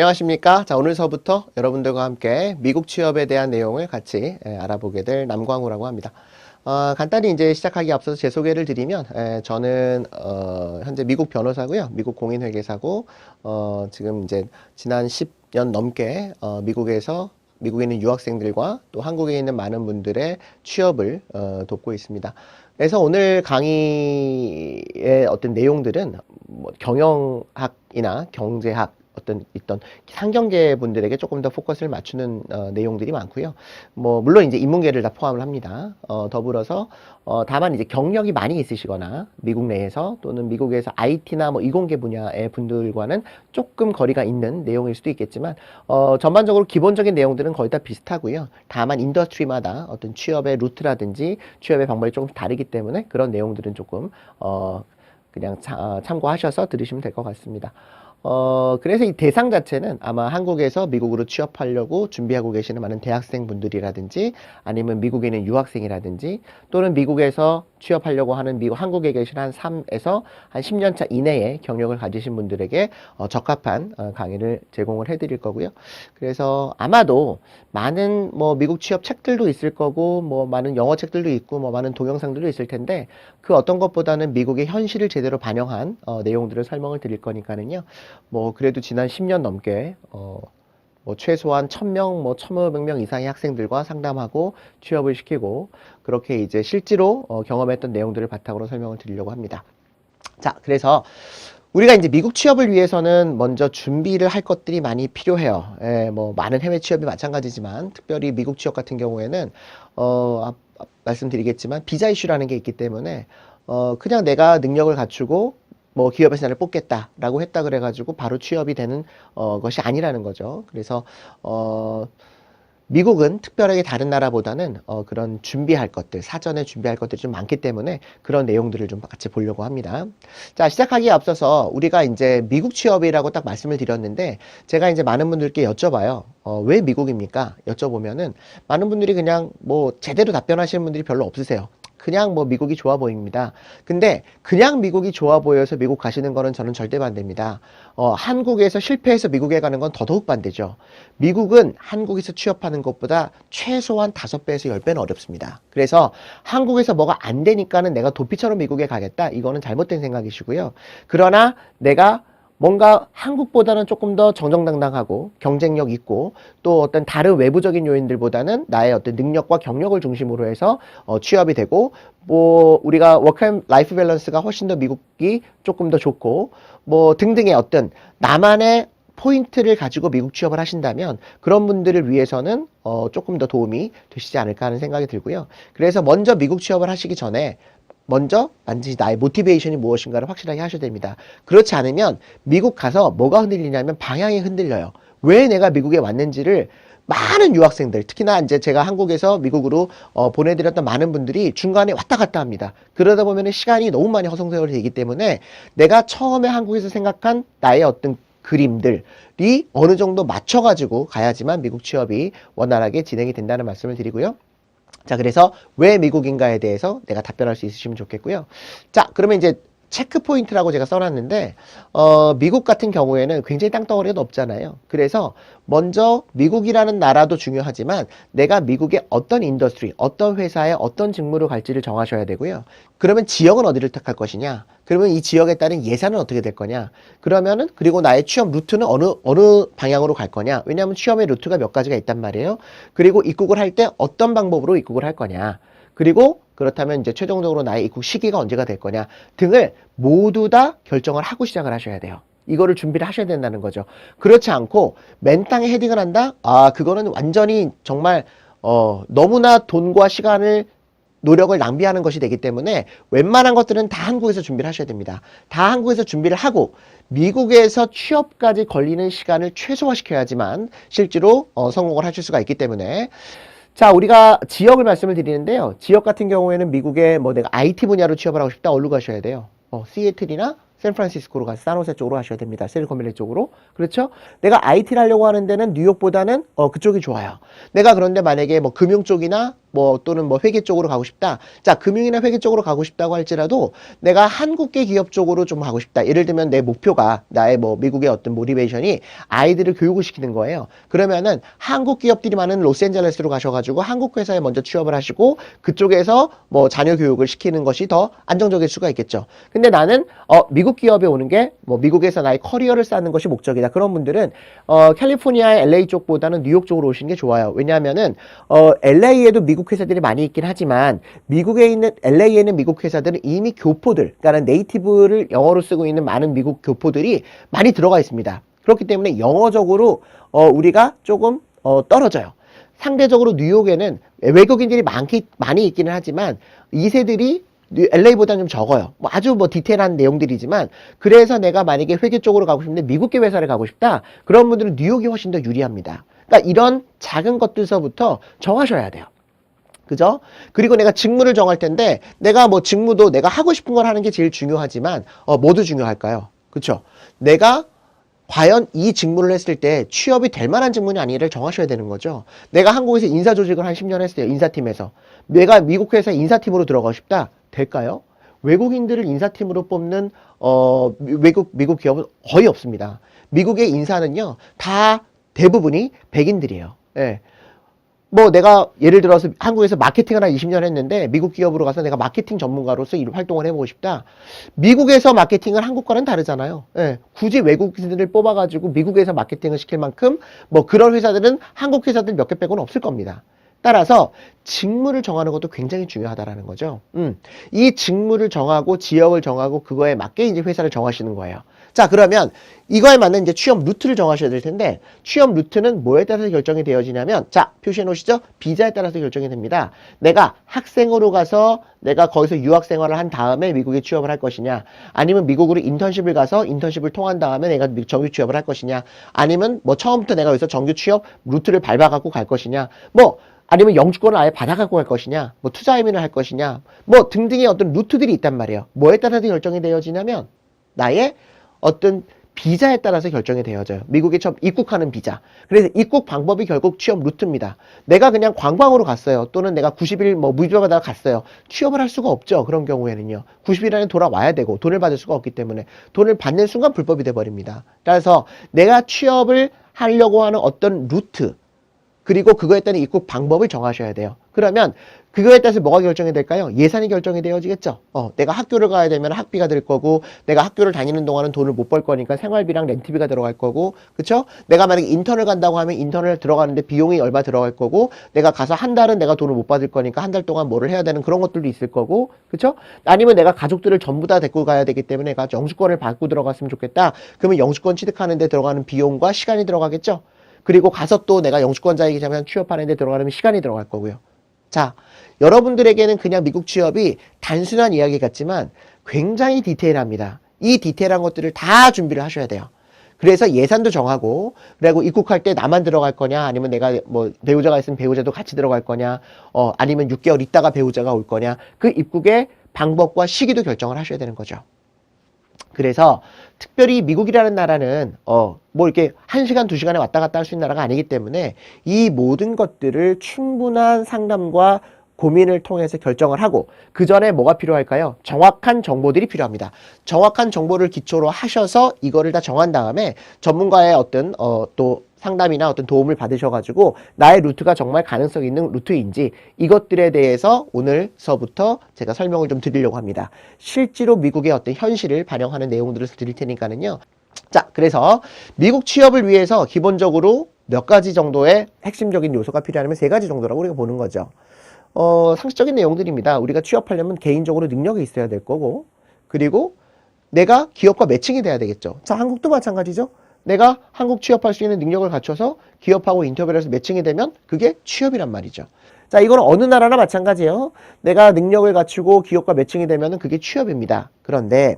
안녕하십니까. 자, 오늘서부터 여러분들과 함께 미국 취업에 대한 내용을 같이 예, 알아보게 될 남광우라고 합니다. 어, 간단히 이제 시작하기 앞서서 제 소개를 드리면, 예, 저는, 어, 현재 미국 변호사고요. 미국 공인회계사고, 어, 지금 이제 지난 10년 넘게, 어, 미국에서 미국에 있는 유학생들과 또 한국에 있는 많은 분들의 취업을 어, 돕고 있습니다. 그래서 오늘 강의의 어떤 내용들은 뭐 경영학이나 경제학 어떤 있던 상경계 분들에게 조금 더 포커스를 맞추는 어, 내용들이 많고요. 뭐 물론 이제 인문계를 다 포함을 합니다. 어, 더불어서 어, 다만 이제 경력이 많이 있으시거나 미국 내에서 또는 미국에서 IT나 뭐 이공계 분야의 분들과는 조금 거리가 있는 내용일 수도 있겠지만 어, 전반적으로 기본적인 내용들은 거의 다 비슷하고요. 다만 인더스트리마다 어떤 취업의 루트라든지 취업의 방법이 조금 다르기 때문에 그런 내용들은 조금 어, 그냥 차- 어, 참고하셔서 들으시면 될 것 같습니다. 어, 그래서 이 대상 자체는 아마 한국에서 미국으로 취업하려고 준비하고 계시는 많은 대학생 분들이라든지 아니면 미국에 있는 유학생이라든지 또는 미국에서 취업하려고 하는 미국, 한국에 계신 한 3에서 한 10년 차 이내에 경력을 가지신 분들에게 어, 적합한 어, 강의를 제공을 해 드릴 거고요. 그래서 아마도 많은 뭐 미국 취업 책들도 있을 거고 뭐 많은 영어 책들도 있고 뭐 많은 동영상들도 있을 텐데 그 어떤 것보다는 미국의 현실을 제대로 반영한 어, 내용들을 설명을 드릴 거니까는요. 뭐 그래도 지난 10년 넘게 어, 뭐 최소한 1000명, 뭐 1500명 이상의 학생들과 상담하고 취업을 시키고 그렇게 이제 실제로 어, 경험했던 내용들을 바탕으로 설명을 드리려고 합니다. 자, 그래서 우리가 이제 미국 취업을 위해서는 먼저 준비를 할 것들이 많이 필요해요. 예, 뭐 많은 해외 취업이 마찬가지지만 특별히 미국 취업 같은 경우에는 어, 말씀드리겠지만 비자 이슈라는 게 있기 때문에 어, 그냥 내가 능력을 갖추고 뭐 기업에서 나를 뽑겠다라고 했다 그래가지고 바로 취업이 되는 어, 것이 아니라는 거죠. 그래서 어, 미국은 특별하게 다른 나라보다는 어, 그런 준비할 것들, 사전에 준비할 것들이 좀 많기 때문에 그런 내용들을 좀 같이 보려고 합니다. 자, 시작하기에 앞서서 우리가 이제 미국 취업이라고 딱 말씀을 드렸는데 제가 이제 많은 분들께 여쭤봐요. 어, 왜 미국입니까? 여쭤보면은 많은 분들이 그냥 뭐 제대로 답변하시는 분들이 별로 없으세요. 그냥 뭐 미국이 좋아 보입니다. 근데 그냥 미국이 좋아 보여서 미국 가시는 거는 저는 절대 반대입니다. 어, 한국에서 실패해서 미국에 가는 건 더더욱 반대죠. 미국은 한국에서 취업하는 것보다 최소한 다섯 배에서 열 배는 어렵습니다. 그래서 한국에서 뭐가 안 되니까는 내가 도피처럼 미국에 가겠다. 이거는 잘못된 생각이시고요. 그러나 내가 뭔가 한국보다는 조금 더 정정당당하고 경쟁력 있고 또 어떤 다른 외부적인 요인들보다는 나의 어떤 능력과 경력을 중심으로 해서 어, 취업이 되고 뭐 우리가 워크 라이프 밸런스가 훨씬 더 미국이 조금 더 좋고 뭐 등등의 어떤 나만의 포인트를 가지고 미국 취업을 하신다면 그런 분들을 위해서는 어, 조금 더 도움이 되시지 않을까 하는 생각이 들고요. 그래서 먼저 미국 취업을 하시기 전에 먼저 반드시 나의 모티베이션이 무엇인가를 확실하게 하셔야 됩니다. 그렇지 않으면 미국 가서 뭐가 흔들리냐면 방향이 흔들려요. 왜 내가 미국에 왔는지를 많은 유학생들, 특히나 이제 제가 한국에서 미국으로 어, 보내드렸던 많은 분들이 중간에 왔다 갔다 합니다. 그러다 보면 시간이 너무 많이 허송세월이 되기 때문에 내가 처음에 한국에서 생각한 나의 어떤 그림들이 어느 정도 맞춰가지고 가야지만 미국 취업이 원활하게 진행이 된다는 말씀을 드리고요. 자, 그래서 왜 미국인가에 대해서 내가 답변할 수 있으시면 좋겠고요. 자, 그러면 이제 체크 포인트라고 제가 써놨는데, 어, 미국 같은 경우에는 굉장히 땅덩어리가 높잖아요. 그래서 먼저 미국이라는 나라도 중요하지만 내가 미국의 어떤 인더스트리, 어떤 회사에 어떤 직무를 갈지를 정하셔야 되고요. 그러면 지역은 어디를 택할 것이냐? 그러면 이 지역에 따른 예산은 어떻게 될 거냐? 그러면은 그리고 나의 취업 루트는 어느 어느 방향으로 갈 거냐? 왜냐하면 취업의 루트가 몇 가지가 있단 말이에요. 그리고 입국을 할 때 어떤 방법으로 입국을 할 거냐? 그리고 그렇다면 이제 최종적으로 나의 입국 시기가 언제가 될 거냐 등을 모두 다 결정을 하고 시작을 하셔야 돼요. 이거를 준비를 하셔야 된다는 거죠. 그렇지 않고 맨 땅에 헤딩을 한다? 아, 그거는 완전히 정말 어, 너무나 돈과 시간을 노력을 낭비하는 것이 되기 때문에 웬만한 것들은 다 한국에서 준비를 하셔야 됩니다. 다 한국에서 준비를 하고 미국에서 취업까지 걸리는 시간을 최소화시켜야지만 실제로 어, 성공을 하실 수가 있기 때문에 자, 우리가 지역을 말씀을 드리는데요. 지역 같은 경우에는 미국의 뭐 내가 IT 분야로 취업을 하고 싶다. 어디로 가셔야 돼요? 어, 시애틀이나 샌프란시스코로 가서 산호세 쪽으로 하셔야 됩니다. 실리콘밸리 쪽으로. 그렇죠? 내가 IT를 하려고 하는 데는 뉴욕보다는 어, 그쪽이 좋아요. 내가 그런데 만약에 뭐 금융 쪽이나 뭐 또는 뭐 회계 쪽으로 가고 싶다. 자, 금융이나 회계 쪽으로 가고 싶다고 할지라도 내가 한국계 기업 쪽으로 좀 가고 싶다. 예를 들면 내 목표가 나의 뭐 미국의 어떤 모티베이션이 아이들을 교육을 시키는 거예요. 그러면은 한국 기업들이 많은 로스앤젤레스로 가셔가지고 한국 회사에 먼저 취업을 하시고 그쪽에서 뭐 자녀 교육을 시키는 것이 더 안정적일 수가 있겠죠. 근데 나는 어 미국 기업에 오는 게 뭐 미국에서 나의 커리어를 쌓는 것이 목적이다. 그런 분들은 어 캘리포니아 LA 쪽보다는 뉴욕 쪽으로 오시는 게 좋아요. 왜냐하면은 어 LA에도 미국 회사들이 많이 있긴 하지만 미국에 있는 LA에 있는 미국 회사들은 이미 교포들, 그러니까 네이티브를 영어로 쓰고 있는 많은 미국 교포들이 많이 들어가 있습니다. 그렇기 때문에 영어적으로 어 우리가 조금 어 떨어져요. 상대적으로 뉴욕에는 외국인들이 많기, 많이 있기는 하지만 2세들이 LA보다는 좀 적어요. 뭐 아주 뭐 디테일한 내용들이지만 그래서 내가 만약에 회계 쪽으로 가고 싶은데 미국계 회사를 가고 싶다. 그런 분들은 뉴욕이 훨씬 더 유리합니다. 그러니까 이런 작은 것들서부터 정하셔야 돼요. 그죠? 그리고 내가 직무를 정할 텐데 내가 뭐 직무도 내가 하고 싶은 걸 하는 게 제일 중요하지만 어 뭐도 중요할까요? 그렇죠? 내가 과연 이 직무를 했을 때 취업이 될 만한 직무는 아니를 정하셔야 되는 거죠. 내가 한국에서 인사 조직을 한 10년 했어요. 인사팀에서. 내가 미국 회사 인사팀으로 들어가고 싶다. 될까요? 외국인들을 인사팀으로 뽑는 어 외국 미국 기업은 거의 없습니다. 미국의 인사는요. 다 대부분이 백인들이에요. 예. 뭐 내가 예를 들어서 한국에서 마케팅을 한 20년 했는데 미국 기업으로 가서 내가 마케팅 전문가로서 이 활동을 해보고 싶다. 미국에서 마케팅은 한국과는 다르잖아요. 예, 굳이 외국인들을 뽑아가지고 미국에서 마케팅을 시킬 만큼 뭐 그런 회사들은 한국 회사들 몇 개 빼고는 없을 겁니다. 따라서 직무를 정하는 것도 굉장히 중요하다라는 거죠. 음, 이 직무를 정하고 지역을 정하고 그거에 맞게 이제 회사를 정하시는 거예요. 자, 그러면 이거에 맞는 이제 취업 루트를 정하셔야 될 텐데 취업 루트는 뭐에 따라서 결정이 되어지냐면 자, 표시해 놓으시죠? 비자에 따라서 결정이 됩니다. 내가 학생으로 가서 내가 거기서 유학 생활을 한 다음에 미국에 취업을 할 것이냐 아니면 미국으로 인턴십을 가서 인턴십을 통한 다음에 내가 미- 정규 취업을 할 것이냐 아니면 뭐 처음부터 내가 여기서 정규 취업 루트를 밟아 갖고 갈 것이냐 뭐 아니면 영주권을 아예 받아갖고 갈 것이냐, 뭐 투자 이민을 할 것이냐, 뭐 등등의 어떤 루트들이 있단 말이에요. 뭐에 따라서 결정이 되어지냐면 나의 어떤 비자에 따라서 결정이 되어져요. 미국에 처음 입국하는 비자. 그래서 입국 방법이 결국 취업 루트입니다. 내가 그냥 관광으로 갔어요. 또는 내가 90일 뭐 무주하다가 갔어요. 취업을 할 수가 없죠. 그런 경우에는요. 90일 안에 돌아와야 되고 돈을 받을 수가 없기 때문에 돈을 받는 순간 불법이 돼 버립니다. 따라서 내가 취업을 하려고 하는 어떤 루트 그리고 그거에 따른 입국 방법을 정하셔야 돼요. 그러면 그거에 따라서 뭐가 결정이 될까요? 예산이 결정이 되어지겠죠. 어, 내가 학교를 가야 되면 학비가 들 거고, 내가 학교를 다니는 동안은 돈을 못 벌 거니까 생활비랑 렌트비가 들어갈 거고, 그쵸? 내가 만약에 인턴을 간다고 하면 인턴을 들어가는데 비용이 얼마 들어갈 거고, 내가 가서 한 달은 내가 돈을 못 받을 거니까 한 달 동안 뭐를 해야 되는 그런 것들도 있을 거고, 그쵸? 아니면 내가 가족들을 전부 다 데리고 가야 되기 때문에 내가 영주권을 받고 들어갔으면 좋겠다. 그러면 영주권 취득하는데 들어가는 비용과 시간이 들어가겠죠? 그리고 가서 또 내가 영주권자이기 때문에 취업하는데 들어가려면 시간이 들어갈 거고요. 자, 여러분들에게는 그냥 미국 취업이 단순한 이야기 같지만 굉장히 디테일합니다. 이 디테일한 것들을 다 준비를 하셔야 돼요. 그래서 예산도 정하고, 그리고 입국할 때 나만 들어갈 거냐, 아니면 내가 뭐 배우자가 있으면 배우자도 같이 들어갈 거냐, 어, 아니면 6개월 있다가 배우자가 올 거냐, 그 입국의 방법과 시기도 결정을 하셔야 되는 거죠. 그래서 특별히 미국이라는 나라는 어 뭐 이렇게 한 시간 두 시간에 왔다 갔다 할 수 있는 나라가 아니기 때문에 이 모든 것들을 충분한 상담과 고민을 통해서 결정을 하고 그 전에 뭐가 필요할까요? 정확한 정보들이 필요합니다. 정확한 정보를 기초로 하셔서 이거를 다 정한 다음에 전문가의 어떤 어 또 상담이나 어떤 도움을 받으셔가지고 나의 루트가 정말 가능성 있는 루트인지 이것들에 대해서 오늘서부터 제가 설명을 좀 드리려고 합니다. 실제로 미국의 어떤 현실을 반영하는 내용들을 드릴 테니까는요. 자, 그래서 미국 취업을 위해서 기본적으로 몇 가지 정도의 핵심적인 요소가 필요하면 세 가지 정도라고 우리가 보는 거죠. 어, 상식적인 내용들입니다. 우리가 취업하려면 개인적으로 능력이 있어야 될 거고, 그리고 내가 기업과 매칭이 돼야 되겠죠. 자, 한국도 마찬가지죠. 내가 한국 취업할 수 있는 능력을 갖춰서 기업하고 인터뷰를 해서 매칭이 되면 그게 취업이란 말이죠. 자, 이거는 어느 나라나 마찬가지예요. 내가 능력을 갖추고 기업과 매칭이 되면 그게 취업입니다. 그런데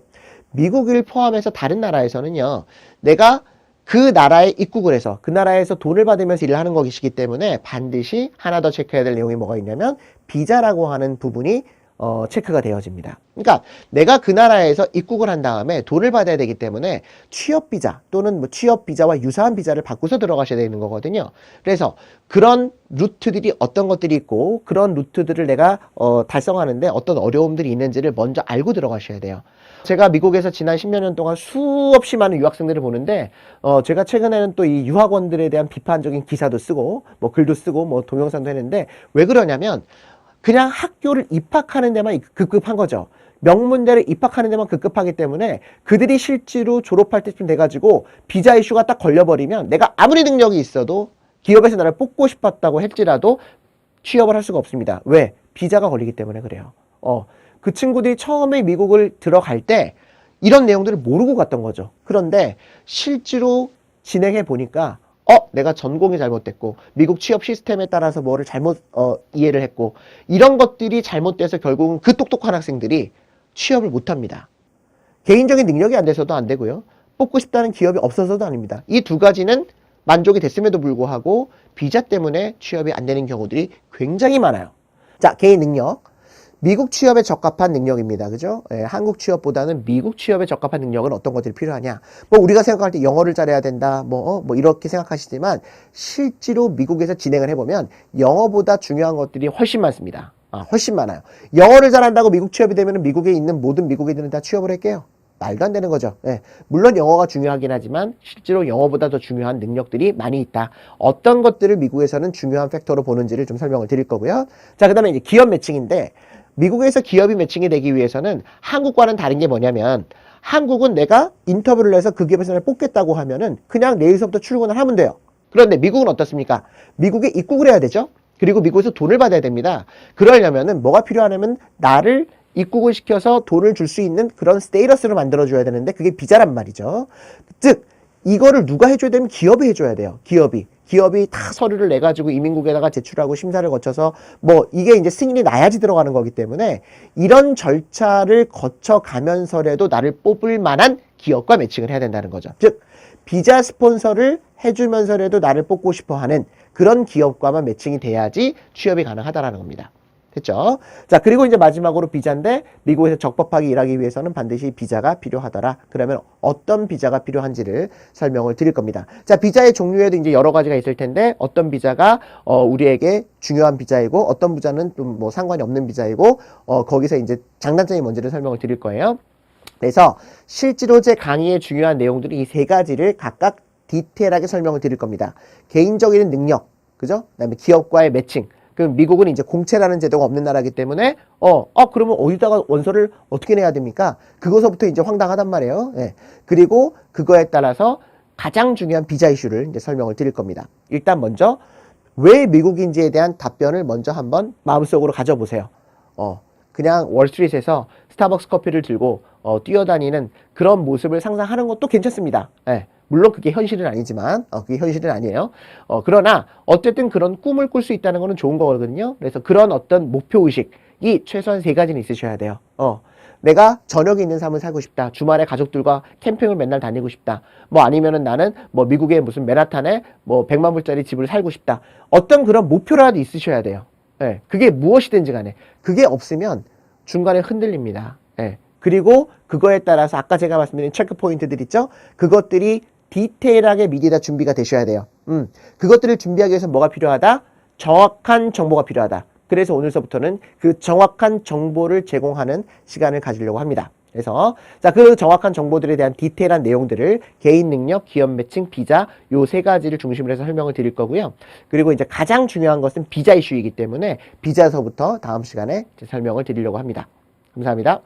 미국을 포함해서 다른 나라에서는요, 내가 그 나라에 입국을 해서 그 나라에서 돈을 받으면서 일을 하는 것이기 때문에 반드시 하나 더 체크해야 될 내용이 뭐가 있냐면 비자라고 하는 부분이 어, 체크가 되어집니다. 그러니까 내가 그 나라에서 입국을 한 다음에 돈을 받아야 되기 때문에 취업 비자 또는 뭐 취업 비자와 유사한 비자를 바꾸서 들어가셔야 되는 거거든요. 그래서 그런 루트들이 어떤 것들이 있고 그런 루트들을 내가 어, 달성하는데 어떤 어려움들이 있는지를 먼저 알고 들어가셔야 돼요. 제가 미국에서 지난 10여 년 동안 수없이 많은 유학생들을 보는데 어 제가 최근에는 또 이 유학원들에 대한 비판적인 기사도 쓰고 뭐 글도 쓰고 뭐 동영상도 했는데 왜 그러냐면 그냥 학교를 입학하는 데만 급급한 거죠. 명문대를 입학하는 데만 급급하기 때문에 그들이 실제로 졸업할 때쯤 돼가지고 비자 이슈가 딱 걸려버리면 내가 아무리 능력이 있어도 기업에서 나를 뽑고 싶었다고 할지라도 취업을 할 수가 없습니다. 왜? 비자가 걸리기 때문에 그래요. 어, 그 친구들이 처음에 미국을 들어갈 때 이런 내용들을 모르고 갔던 거죠. 그런데 실제로 진행해 보니까 어, 내가 전공이 잘못됐고 미국 취업 시스템에 따라서 뭐를 잘못 어, 이해를 했고 이런 것들이 잘못돼서 결국은 그 똑똑한 학생들이 취업을 못 합니다. 개인적인 능력이 안 돼서도 안 되고요. 뽑고 싶다는 기업이 없어서도 아닙니다. 이 두 가지는 만족이 됐음에도 불구하고 비자 때문에 취업이 안 되는 경우들이 굉장히 많아요. 자, 개인 능력. 미국 취업에 적합한 능력입니다. 그죠? 예, 한국 취업보다는 미국 취업에 적합한 능력은 어떤 것들이 필요하냐? 뭐 우리가 생각할 때 영어를 잘해야 된다. 뭐, 어, 뭐 이렇게 생각하시지만 실제로 미국에서 진행을 해보면 영어보다 중요한 것들이 훨씬 많습니다. 아, 훨씬 많아요. 영어를 잘한다고 미국 취업이 되면 미국에 있는 모든 미국인들은 다 취업을 할게요. 말도 안 되는 거죠. 예. 물론 영어가 중요하긴 하지만 실제로 영어보다 더 중요한 능력들이 많이 있다. 어떤 것들을 미국에서는 중요한 팩터로 보는지를 좀 설명을 드릴 거고요. 자, 그 다음에 이제 기업 매칭인데 미국에서 기업이 매칭이 되기 위해서는 한국과는 다른 게 뭐냐면 한국은 내가 인터뷰를 해서 그 기업에서 나를 뽑겠다고 하면은 그냥 내일서부터 출근을 하면 돼요. 그런데 미국은 어떻습니까? 미국에 입국을 해야 되죠. 그리고 미국에서 돈을 받아야 됩니다. 그러려면은 뭐가 필요하냐면 나를 입국을 시켜서 돈을 줄 수 있는 그런 스테이러스를 만들어줘야 되는데 그게 비자란 말이죠. 즉 이거를 누가 해줘야 되면 기업이 해줘야 돼요. 기업이. 기업이 다 서류를 내 가지고 이민국에다가 제출하고 심사를 거쳐서 뭐 이게 이제 승인이 나야지 들어가는 거기 때문에 이런 절차를 거쳐 가면서라도 나를 뽑을 만한 기업과 매칭을 해야 된다는 거죠. 즉 비자 스폰서를 해주면서라도 나를 뽑고 싶어 하는 그런 기업과만 매칭이 돼야지 취업이 가능하다라는 겁니다. 됐죠? 자, 그리고 이제 마지막으로 비자인데 미국에서 적법하게 일하기 위해서는 반드시 비자가 필요하더라. 그러면 어떤 비자가 필요한지를 설명을 드릴 겁니다. 자, 비자의 종류에도 이제 여러 가지가 있을 텐데 어떤 비자가 어, 우리에게 중요한 비자이고 어떤 비자는 좀 뭐 상관이 없는 비자이고 어, 거기서 이제 장단점이 뭔지를 설명을 드릴 거예요. 그래서 실제로 제 강의의 중요한 내용들이 이 세 가지를 각각 디테일하게 설명을 드릴 겁니다. 개인적인 능력, 그죠? 그다음에 기업과의 매칭. 그 미국은 이제 공채라는 제도가 없는 나라이기 때문에 어, 어 그러면 어디다가 원서를 어떻게 내야 됩니까? 그거서부터 이제 황당하단 말이에요. 예. 그리고 그거에 따라서 가장 중요한 비자 이슈를 이제 설명을 드릴 겁니다. 일단 먼저 왜 미국인지에 대한 답변을 먼저 한번 마음속으로 가져보세요. 어, 그냥 월스트리트에서 스타벅스 커피를 들고 어, 뛰어다니는 그런 모습을 상상하는 것도 괜찮습니다. 예. 물론 그게 현실은 아니지만 어, 그게 현실은 아니에요. 어, 그러나 어쨌든 그런 꿈을 꿀 수 있다는 거는 좋은 거거든요. 그래서 그런 어떤 목표 의식이 최소한 세 가지는 있으셔야 돼요. 어, 내가 저녁에 있는 삶을 살고 싶다. 주말에 가족들과 캠핑을 맨날 다니고 싶다. 뭐 아니면은 나는 뭐 미국의 무슨 맨하탄에 뭐 100만 불짜리 집을 살고 싶다. 어떤 그런 목표라도 있으셔야 돼요. 예. 그게 무엇이든지 간에 그게 없으면 중간에 흔들립니다. 예. 그리고 그거에 따라서 아까 제가 말씀드린 체크 포인트들 있죠? 그것들이 디테일하게 미리 다 준비가 되셔야 돼요. 음, 그것들을 준비하기 위해서 뭐가 필요하다? 정확한 정보가 필요하다. 그래서 오늘서부터는 그 정확한 정보를 제공하는 시간을 가지려고 합니다. 그래서 자 그 정확한 정보들에 대한 디테일한 내용들을 개인 능력, 기업 매칭, 비자 요 세 가지를 중심으로 해서 설명을 드릴 거고요. 그리고 이제 가장 중요한 것은 비자 이슈이기 때문에 비자서부터 다음 시간에 설명을 드리려고 합니다. 감사합니다.